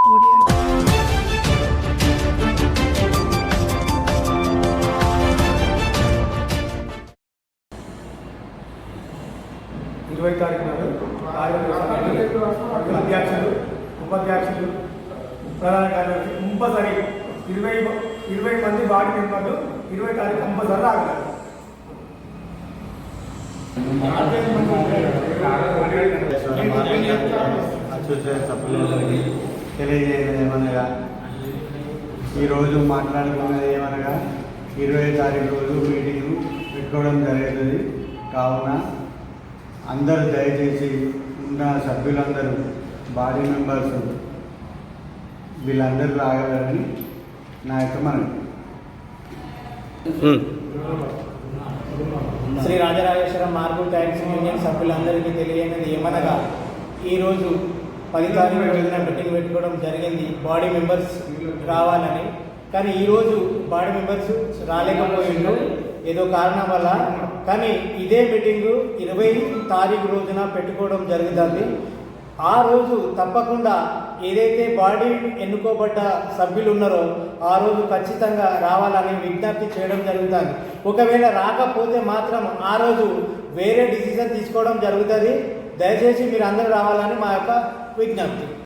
ఇరవై తారీఖు నాడు కార్యక్రమం అధ్యక్షులు ఉపాధ్యక్షులు ప్రధాన కార్యదర్శి కంపల్సరీ ఇరవై ఇరవై మంది వార్డు మెంబర్లు ఇరవై తారీఖు కంపల్సరీ రాగలరు. అసోసియేషన్ సభ్యులందరికీ తెలియజేయడం ఏమనగా ఈరోజు మాట్లాడుకున్నది ఏమనగా ఇరవై తారీఖు రోజు మీటింగ్ పెట్టుకోవడం జరుగుతుంది. కావున అందరూ దయచేసి ఉన్న సభ్యులందరూ బాడీ మెంబర్స్ వీళ్ళందరూ రాగలరని నా యొక్క మనవి. Shri Rajarajeshwaram marble tax union సభ్యులందరికీ తెలియనిది ఏమనగా ఈరోజు పది తారీఖు వెళ్ళిన మీటింగ్ పెట్టుకోవడం జరిగింది. బాడీ మెంబర్స్ రావాలని. కానీ ఈరోజు బాడీ మెంబర్స్ రాలేకపోయిండు ఏదో కారణం వల్ల. కానీ ఇదే మీటింగ్ ఇరవై తారీఖు రోజున పెట్టుకోవడం జరుగుతుంది. ఆ రోజు తప్పకుండా ఏదైతే బాడీ ఎన్నుకోబడ్డ సభ్యులు ఉన్నారో ఆ రోజు ఖచ్చితంగా రావాలని విజ్ఞప్తి చేయడం జరుగుతుంది. ఒకవేళ రాకపోతే మాత్రం ఆ రోజు వేరే డిసిజన్ తీసుకోవడం జరుగుతుంది. దయచేసి మీరు అందరూ రావాలని మా యొక్క విజ్ఞప్తి.